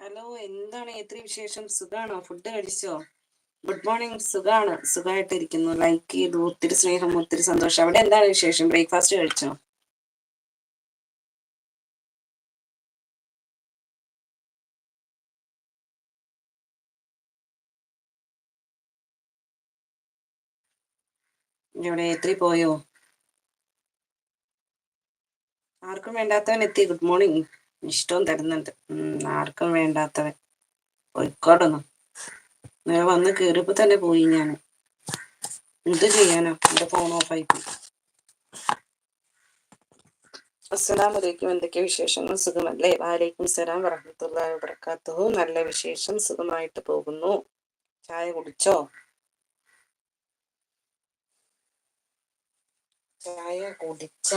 Hello എന്താണ് എത്ര വിശേഷം? സുഖാണോ? ഫുഡ് കഴിച്ചോ? Good morning. സുഖാണ്. സുഖമായിട്ടിരിക്കുന്നു ലൈക്ക് ചെയ്തു. ഒത്തിരി സ്നേഹം ഒത്തിരി സന്തോഷം. അവിടെ എന്താണ് വിശേഷം? ബ്രേക്ക്ഫാസ്റ്റ് കഴിച്ചോ? ഇവിടെ എത്ര പോയോ? ആർക്കും വേണ്ടാത്തവൻ എത്തി. Good morning. ഇഷ്ടവും തരുന്നുണ്ട്. ആർക്കും വേണ്ടാത്തവൻ. പോയിക്കോടൊന്നും. ഞാൻ വന്ന് കയറിയപ്പോ തന്നെ പോയി ഞാൻ എന്ത് ചെയ്യാനോ? എന്റെ ഫോൺ ഓഫ് ഓഫായി പോയി. അസ്സലാമലൈക്കും എന്തൊക്കെ വിശേഷങ്ങൾ? സുഖമല്ലേ? വാലൈക്കും സലാം വറഹമത്തുള്ളാഹി വബർക്കാത്തു നല്ല വിശേഷം. സുഖമായിട്ട് പോകുന്നു. ചായ കുടിച്ചോ? ചായ കുടിച്ച?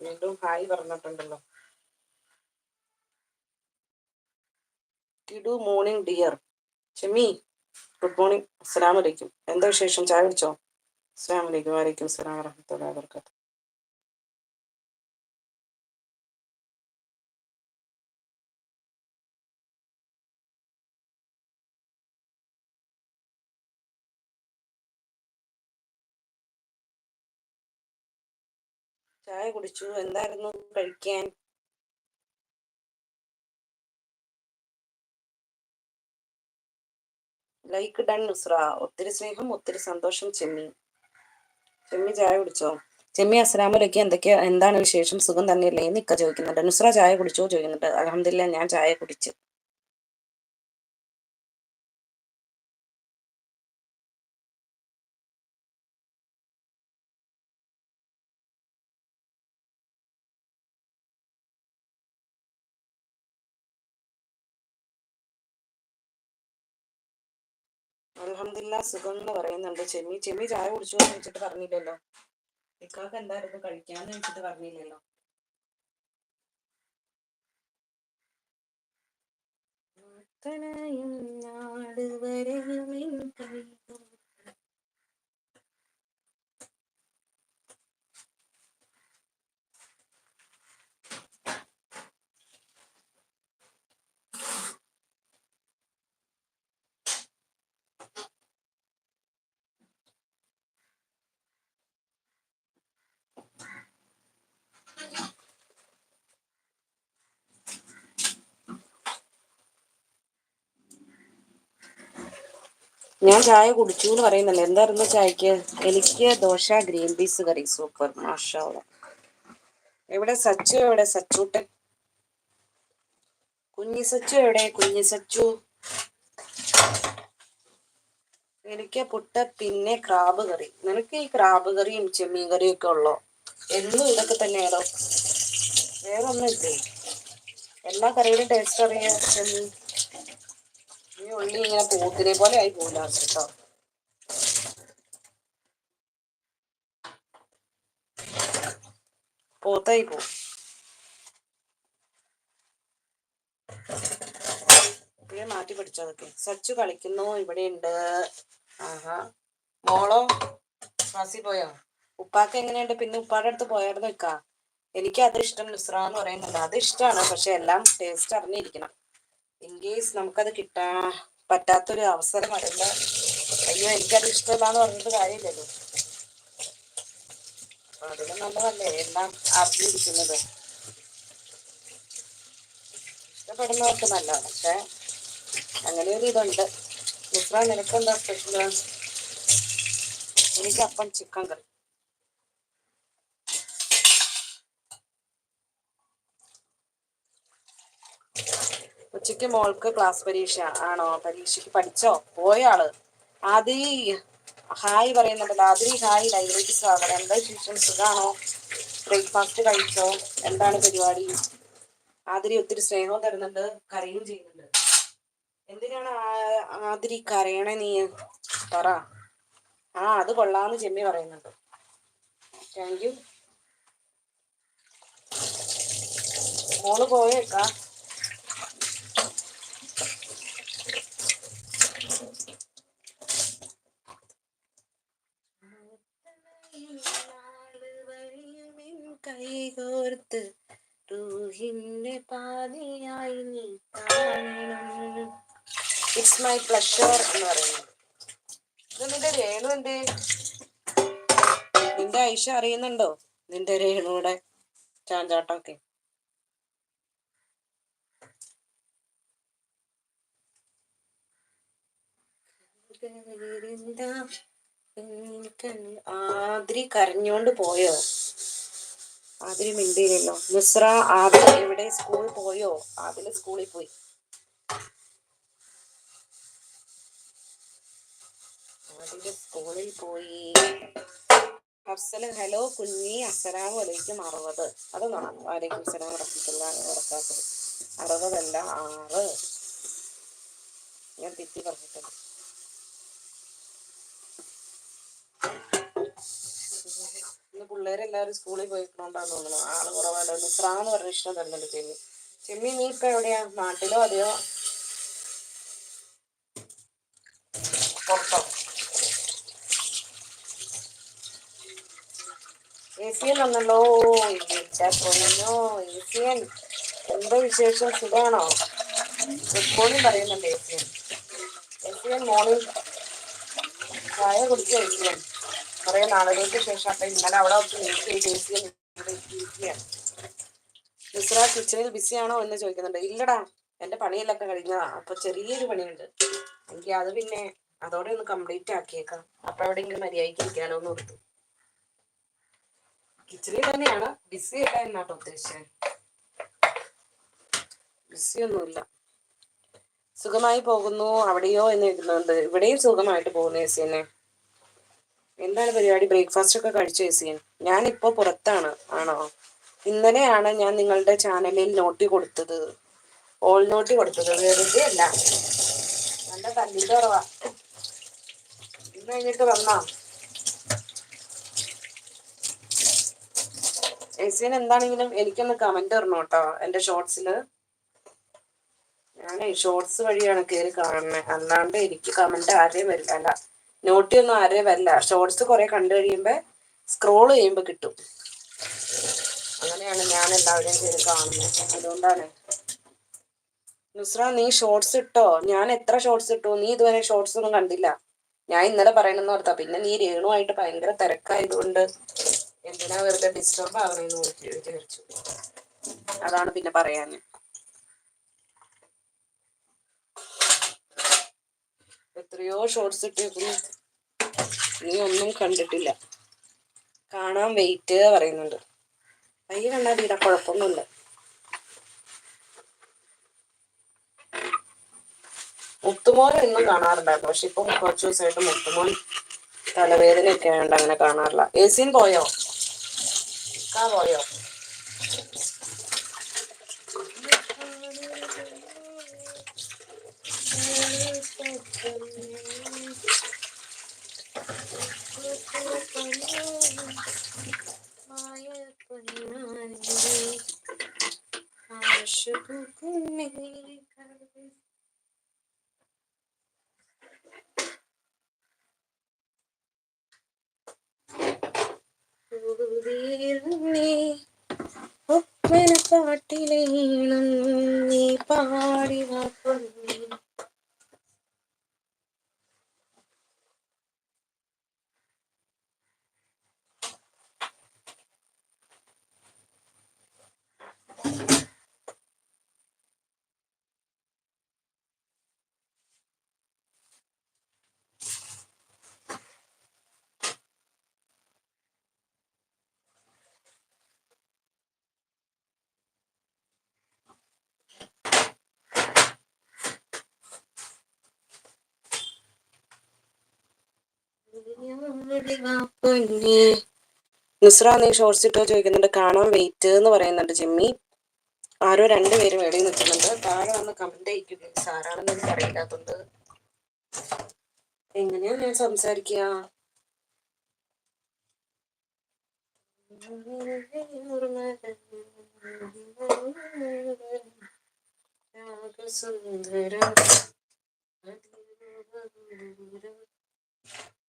വീണ്ടും ഹായ് പറഞ്ഞിട്ടുണ്ടല്ലോ. കിടു മോർണിംഗ് ഡിയർ. ചെമ്മി good morning. അസ്സലാമലൈക്കും എന്താ വിശേഷം? ചായ കുടിച്ചോ? അസ്സലാമലൈക്കും വലൈക്കും അസ്സലാം വറഹമത്തുള്ളാഹി വബറകാതുഹു. ചായ കുടിച്ചു. എന്തായിരുന്നു കഴിക്കാൻ? Like done Nusra. ഒത്തിരി സ്നേഹം ഒത്തിരി സന്തോഷം ചെമ്മി. ചെമ്മി ചായ കുടിച്ചോ? ചെമ്മി അസ്ലാമിലൊക്കെ എന്തൊക്കെയാ എന്താണ് വിശേഷം? സുഖം തന്നെയല്ലേ? നിക്ക ചോദിക്കുന്നുണ്ട്. നുസ്ര ചായ കുടിച്ചോ? ചോദിക്കുന്നുണ്ട്. അലഹമില്ല ഞാൻ ചായ കുടിച്ചു. അലഹമില്ല സുഖം എന്ന് പറയുന്നുണ്ട്. ചെമ്മി ചെമ്മി ചായ കുടിച്ചു എന്ന് വെച്ചിട്ട് പറഞ്ഞില്ലല്ലോ. ഇക്കാക്ക് എന്തായിരുന്നു കഴിക്കാന്ന് വെച്ചിട്ട് പറഞ്ഞില്ലല്ലോ. നാട് വരെ ഞാൻ ചായ കുടിച്ചു എന്ന് പറയുന്നില്ല എന്തായിരുന്നു ചായക്ക്? എനിക്ക് dosa green peas curry. Super. മാഷാ എവിടെ സച്ചു? എവിടെ സച്ചൂട്ടൻ? കുഞ്ഞി സച്ചു എവിടെ? കുഞ്ഞി സച്ചു. എനിക്ക് പുട്ട പിന്നെ ക്രാബ് കറി. നിനക്ക് ഈ ക്രാബ് കറിയും ചെമ്മീൻ കറിയും ഒക്കെ ഉള്ളോ? എന്നും ഇതൊക്കെ തന്നെയാണോ? വേറെ ഒന്നും ഇല്ലേ? എല്ലാ കറിയുടെയും ടേസ്റ്റ് അറിയാം ചെമ്മീൻ. ഈ ഉള്ളി ഇങ്ങനെ പൂത്തിനെ പോലെ ആയി പോകില്ല കേട്ടോ. പോത്തായി ഇങ്ങനെ മാറ്റി പിടിച്ചതൊക്കെ സച്ചു കളിക്കുന്നു ഇവിടെ ഉണ്ട്. ആഹാ. മോളോ? ക്ലാസ്സിൽ പോയോ? ഉപ്പാക്ക് എങ്ങനെയുണ്ട്? പിന്നെ ഉപ്പാടെ അടുത്ത് പോയായിരുന്നു വെക്കാ എനിക്ക് അത് ഇഷ്ടം നുസ്ര എന്ന് പറയുന്നുണ്ട്. അത് ഇഷ്ടമാണ് പക്ഷെ എല്ലാം ടേസ്റ്റ് അറിഞ്ഞിരിക്കണം. ഇൻ കേസ് നമുക്കത് കിട്ടാ പറ്റാത്തൊരു അവസരം വരുന്ന അയ്യോ എനിക്കത് ഇഷ്ടമല്ലാന്ന് പറഞ്ഞിട്ട് കാര്യമില്ലല്ലോ. അതിലും നല്ലതല്ലേ എല്ലാം അറിഞ്ഞിരിക്കുന്നത്. ഇഷ്ടപ്പെടുന്നവർക്ക് നല്ലതാണ്. പക്ഷെ അങ്ങനെ ഒരു ഇതുണ്ട് മിത്ര നിനക്കെന്താ സ്പെഷ്യൽ എനിക്ക് അപ്പം ചിക്കൻ കറി. ഉച്ചയ്ക്ക് മോൾക്ക് ക്ലാസ് പരീക്ഷ ആണോ? പരീക്ഷയ്ക്ക് പഠിച്ചോ? പോയ ആൾ? ആദ്രി ഹായ് പറയുന്നുണ്ടല്ലോ. ആദ്രി ഹായ്. ലൈബ്രറിക്ക് സ്വാഗതം. എന്താ ശേഷം സുഖാണോ? ബ്രേക്ക്ഫാസ്റ്റ് കഴിച്ചോ? എന്താണ് പരിപാടി? ആതിരി ഒത്തിരി സ്നേഹവും തരുന്നുണ്ട്. കരയും ചെയ്യുന്നുണ്ട്. എന്തിനാണ് ആതിരി കരയണേ നീ? പറ. ആ അത് കൊള്ളാന്ന് ചെമ്മി പറയുന്നുണ്ട്. താങ്ക് യു മോൾ പോയേക്കാ മൈ പ്ലഷർ എന്ന് പറയുന്നത്. ഇത് നിന്റെ രേണു എന്ത്? നിന്റെ ഐഷ അറിയുന്നുണ്ടോ? നിന്റെ രേണുവിടെ ചാഞ്ചാട്ടമൊക്കെ. ആദ്രി കരഞ്ഞോണ്ട് പോയോ? ആദ്രി മിണ്ടിയില്ലല്ലോ. മിശ്ര ആദ്രി എവിടെ? സ്കൂളിൽ പോയോ? ആതിരി സ്കൂളിൽ പോയി. ആദ്രി സ്കൂളിൽ പോയി. അഫ്സല ഹലോ കുഞ്ഞി അസ്സലാമു അലൈക്കും അറുപത്. അത് വലൈക്കും അസ്സലാം റഹ്മത്തുള്ളാഹി വബറകാതുഹു. അറുപതല്ല ആറ്. ഞാൻ തെറ്റി പറഞ്ഞിട്ടുണ്ട്. ഇന്ന് പിള്ളേരെല്ലാവരും സ്കൂളിൽ പോയിക്കൊണ്ടാന്ന് തോന്നുന്നു. ആൾ കുറവാണ്. നിസ്രാന്ന് പറഞ്ഞ ഇഷ്ടം തരുന്നുണ്ട് ചെമ്മി ചെമ്മി നീ ഇപ്പൊ എവിടെയാ? നാട്ടിലോ അതെയോ? പുറത്തോ? ഏസിയൻ വന്നല്ലോ എന്റെ പൊന്നോ ഏസിയൻ എന്താ വിശേഷം സുഖാണോ ഗുഡ് മോർണിംഗ് പറയുന്നുണ്ട് ഏസിയൻ ഏസിയൻ മോർണിംഗ് ചായ കുടിച്ച ഏസിയൻ കുറെ നാളുകൾക്ക് ശേഷം അപ്പൊ ഇന്നലെ അവിടെ ഏസിയൻ ഇരിക്കുകയാണ് മിസ്ര കിച്ചണിൽ ബിസിയാണോ എന്ന് ചോദിക്കുന്നുണ്ട് ഇല്ലടാ എന്റെ പണിയെല്ലാം കഴിഞ്ഞതാ അപ്പൊ ചെറിയൊരു പണിയുണ്ട് എനിക്ക് അത് പിന്നെ അതോടെ ഒന്ന് കംപ്ലീറ്റ് ആക്കിയേക്കാം അപ്പൊ എവിടെയെങ്കിലും മര്യാദയ്ക്ക് ഇരിക്കാനോ എന്ന് ഓർത്തു കിച്ചണിൽ തന്നെയാണ്. ബിസി അല്ല എന്നാട്ടോ ഉദ്ദേശിച്ചത്. ബിസി ഒന്നുമില്ല. സുഖമായി പോകുന്നു. അവിടെയോ എന്ന് എഴുതുന്നുണ്ട്. ഇവിടെയും സുഖമായിട്ട് പോകുന്നു എ സി എന്നെ എന്താണ് പരിപാടി? ബ്രേക്ക്ഫാസ്റ്റ് ഒക്കെ കഴിച്ചു എ സി എൻ ഞാൻ ഇപ്പോ പുറത്താണ് ആണോ? ഇന്നലെയാണ് ഞാൻ നിങ്ങളുടെ ചാനലിൽ നോട്ടി കൊടുത്തത്. ഓൾ നോട്ടി കൊടുത്തത്. വെറുതെ അല്ല. നല്ല തല്ലിന്റെ കുറവാ ഇന്ന് കഴിഞ്ഞിട്ട് വന്നാ? എസിൻ എന്താണെങ്കിലും എനിക്കൊന്ന് കമന്റ് തരണം കേട്ടോ എന്റെ ഷോർട്സിൽ ഞാനേ ഷോർട്സ് വഴിയാണ് കയറി കാണുന്നത് അല്ലാണ്ട് എനിക്ക് കമന്റ് ആരെയും വരില്ല. അല്ല നോട്ടി ഒന്നും ആരെയും വരില്ല. ഷോർട്സ് കുറെ കണ്ടു കഴിയുമ്പോ സ്ക്രോൾ ചെയ്യുമ്പോ കിട്ടും. അങ്ങനെയാണ് ഞാൻ എല്ലാവരെയും കയറി കാണുന്നത് അതുകൊണ്ടാണ്. നുസ്ര നീ ഷോർട്സ് ഇട്ടോ? ഞാൻ എത്ര ഷോർട്സ് ഇട്ടു? നീ ഇതുവരെ ഷോർട്സ് ഒന്നും കണ്ടില്ല. ഞാൻ ഇന്നലെ പറയണമെന്ന് ഓർത്താ. പിന്നെ നീ രേണുമായിട്ട് ഭയങ്കര തിരക്കായതുകൊണ്ട് എന്തിനാ വെറുതെ ഡിസ്റ്റർബ് ആവണേന്ന് വിചാരിച്ചു. അതാണ് പിന്നെ പറയാന്. എത്രയോ ഷോർട്സ് ഇട്ടിരുന്നു നീ ഒന്നും കണ്ടിട്ടില്ല. കാണാൻ വെയിറ്റ് പറയുന്നുണ്ട്. കൈ കണ്ടാ ഇവിടെ കുഴപ്പമൊന്നുമില്ല. മുത്തുമോൻ എന്നും കാണാറുണ്ടായിരുന്നു. പക്ഷെ ഇപ്പൊ കുറച്ച് ദിവസമായിട്ട് മുത്തുമോൻ തലവേദനയൊക്കെ ആയതുകൊണ്ട് അങ്ങനെ കാണാറില്ല. എ സിൻ പോയോ ഇക്കാ പോയോ ആശുപുക്കുന്നേ നീ പാട്ടിലേണം നീ പാടി നുസ്ര നീ ഷോർട്സ് ഇട്ടോ ചോദിക്കുന്നുണ്ട്. കാണാൻ വെയിറ്റ് എന്ന് പറയുന്നുണ്ട് ജിമ്മി. ആരോ രണ്ടുപേരും വെളിയിൽ നിൽക്കുന്നുണ്ട്. താഴെ വന്ന് കമന്റ് അയക്കുക സാറാണെന്ന് എനിക്ക് അറിയില്ലാത്തത് എങ്ങനെയാ ഞാൻ സംസാരിക്കുക സുന്ദര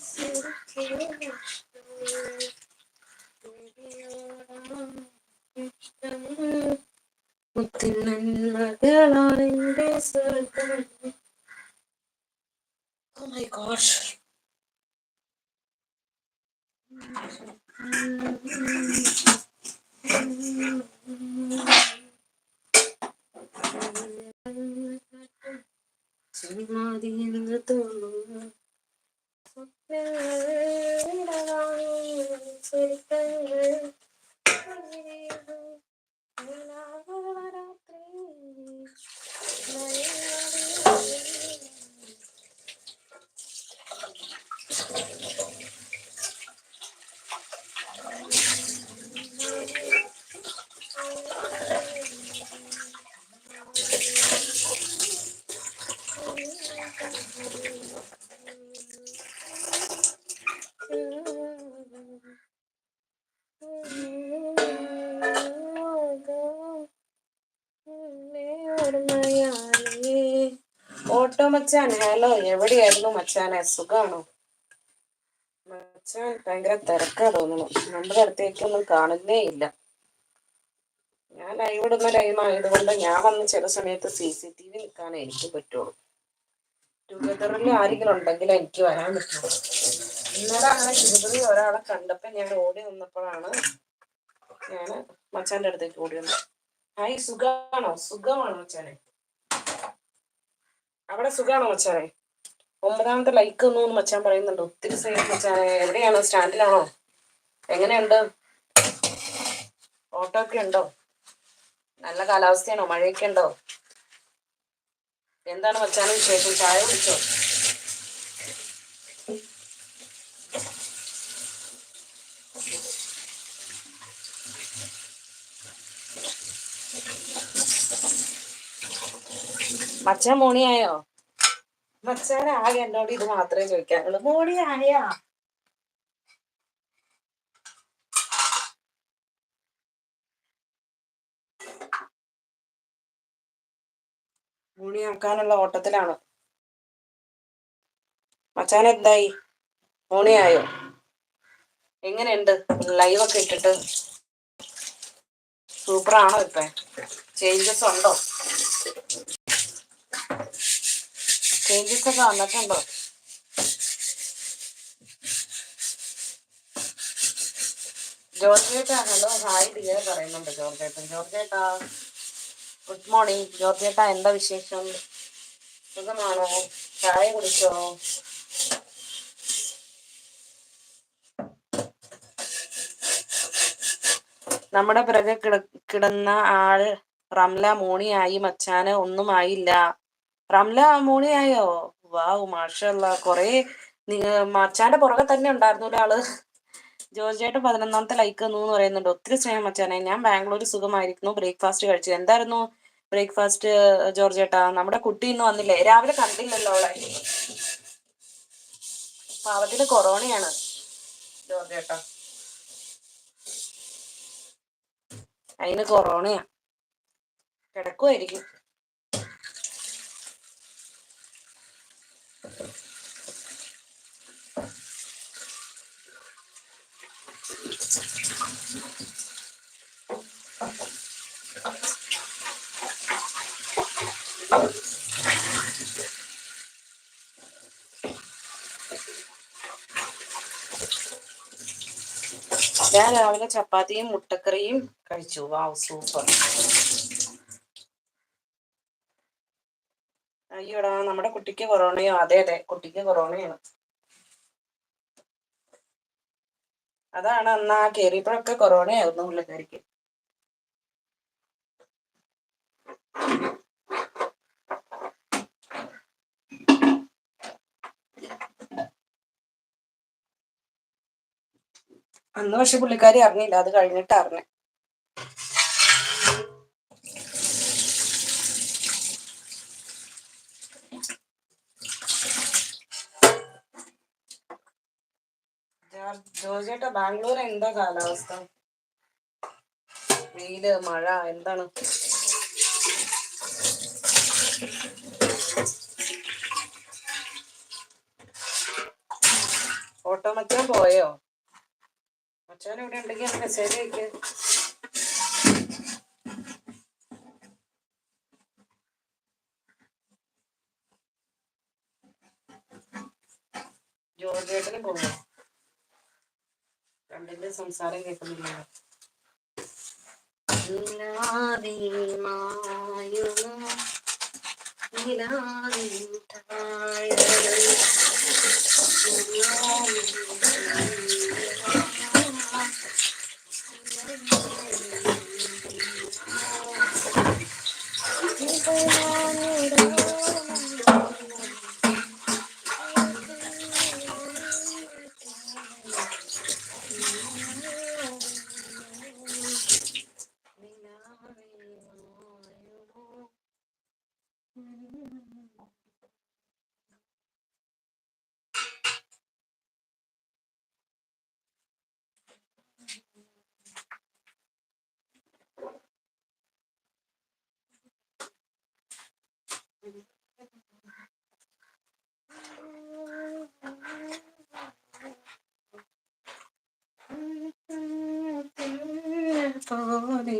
Oh my gosh. മച്ചാൻ ഹലോ എവിടെയായിരുന്നു മച്ചാനെ? സുഖാണോ? മച്ചാൻ ഭയങ്കര തിരക്കാ തോന്നുന്നു. നമ്മുടെ അടുത്തേക്കൊന്നും കാണുന്നേ ഇല്ല. ഞാൻ ലൈവ് ഇടുന്ന ടൈം ആയതുകൊണ്ട് ഞാൻ വന്ന് ചില സമയത്ത് സി സി ടി വി നിൽക്കാനേ എനിക്ക് പറ്റുള്ളൂ. ടുഗദറിൽ ആരെങ്കിലും ഉണ്ടെങ്കിൽ എനിക്ക് വരാൻ പറ്റുള്ളൂ. ഇന്നലെ അങ്ങനെ ടുഗദറിൽ ഒരാളെ കണ്ടപ്പോ ഞാൻ ഓടി നിന്നപ്പോഴാണ് ഞാൻ മച്ചാന്റെ അടുത്തേക്ക് ഓടി വന്നത്. ഹായ് സുഖമാണോ സുഖമാണോ മച്ചാനെ. അവിടെ സുഖാണോ മച്ചാനെ? ഒമ്പതാമത്തെ ലൈക്ക് ഒന്നും മച്ചാൻ പറയുന്നുണ്ട്. ഒത്തിരി സേഫ് മച്ചാനെ. എവിടെയാണ്? സ്റ്റാൻഡിലാണോ? എങ്ങനെയുണ്ട്? ഓട്ടോ ഒക്കെ ഉണ്ടോ? നല്ല കാലാവസ്ഥയാണോ? മഴയൊക്കെ ഉണ്ടോ? എന്താണ് മച്ചാനെ വിശേഷം? ചായ കുടിച്ചോ? മച്ചാൻ മോണിയായോ? മച്ചാൻ ആകെ എന്നോട് ഇത് മാത്രമേ ചോദിക്കാറുള്ളൂ മോണിയായാ? മോണിയാക്കാനുള്ള ഓട്ടത്തിലാണ്. മച്ചാൻ എന്തായി? മോണിയായോ? എങ്ങനെയുണ്ട്? ഒക്കെ ഇട്ടിട്ട്? സൂപ്പറാണോ ഇപ്പൊ? ചേഞ്ചസ് ഉണ്ടോ? ചേഞ്ചസ് ഒക്കെ വന്നിട്ടുണ്ടോ ജോർജേട്ടാ ഹലോ ഹായ് ഡിയർ പറയുന്നുണ്ട് ജോർജേട്ടൻ ജോർജേട്ടാ. ഗുഡ് മോർണിംഗ് ജോർജേട്ടാ എന്താ വിശേഷം? സുഖമാണോ? ചായ കുടിച്ചോ? നമ്മുടെ പിറകെ കിട കിടന്ന ആൾ റംല മോണിയായി മച്ചാന് ഒന്നും ആയില്ല. റംല മോണിയായോ വാവ് മാഷല്ല. കൊറേ മച്ചാന്റെ പുറകെ തന്നെ ഉണ്ടായിരുന്നു ഒരാൾ ജോർജിയായിട്ട് പതിനൊന്നാമത്തെ ലൈക്ക് എന്ന് പറയുന്നുണ്ട്. ഒത്തിരി സ്നേഹം മച്ചാനെ. ഞാൻ ബാംഗ്ലൂർ സുഖമായിരിക്കുന്നു. ബ്രേക്ക്ഫാസ്റ്റ് കഴിച്ചു. എന്തായിരുന്നു ബ്രേക്ക്ഫാസ്റ്റ് ജോർജേട്ടാ നമ്മുടെ കുട്ടി ഇന്ന് വന്നില്ലേ? രാവിലെ കണ്ടില്ലല്ലോ അവളെ. പാവത്തിന് കൊറോണയാണ് ജോർജേട്ടാ അതിന് കൊറോണയാ. കിടക്കുമായിരിക്കും ഞാൻ രാവിലെ ചപ്പാത്തിയും മുട്ടക്കറിയും കഴിച്ചു. Wow super. അയ്യോടാ നമ്മുടെ കുട്ടിക്ക് കൊറോണയോ? അതെ അതെ കുട്ടിക്ക് കൊറോണയാണ്. അതാണ് അന്ന് ആ കയറിയപ്പോഴൊക്കെ കൊറോണയായിരുന്നു പുള്ളിക്കാരിക്ക്. അന്ന് പക്ഷെ പുള്ളിക്കാരി അറിഞ്ഞില്ല അത് കഴിഞ്ഞിട്ട് അറിഞ്ഞ. ജോജേട്ട ബാംഗ്ലൂർ എന്താ കാലാവസ്ഥ? വെയിൽ മഴ എന്താണ്? ഓട്ടോ പോയോ? മച്ചാൻ ഇവിടെ ഉണ്ടെങ്കിൽ മെസ്സേജ് അയക്ക്. ജോർജേട്ടന് പോയോ രണ്ടിന്റെ സംസാരം കേൾക്കുന്നില്ല? പോലെ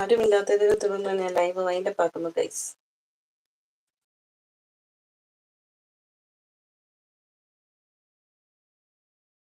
ആരുമില്ലാത്തതിനെ തുടർന്ന് ഞാൻ ലൈവ് വൈൻഡപ്പ് ആക്കുന്നു ഗൈസ്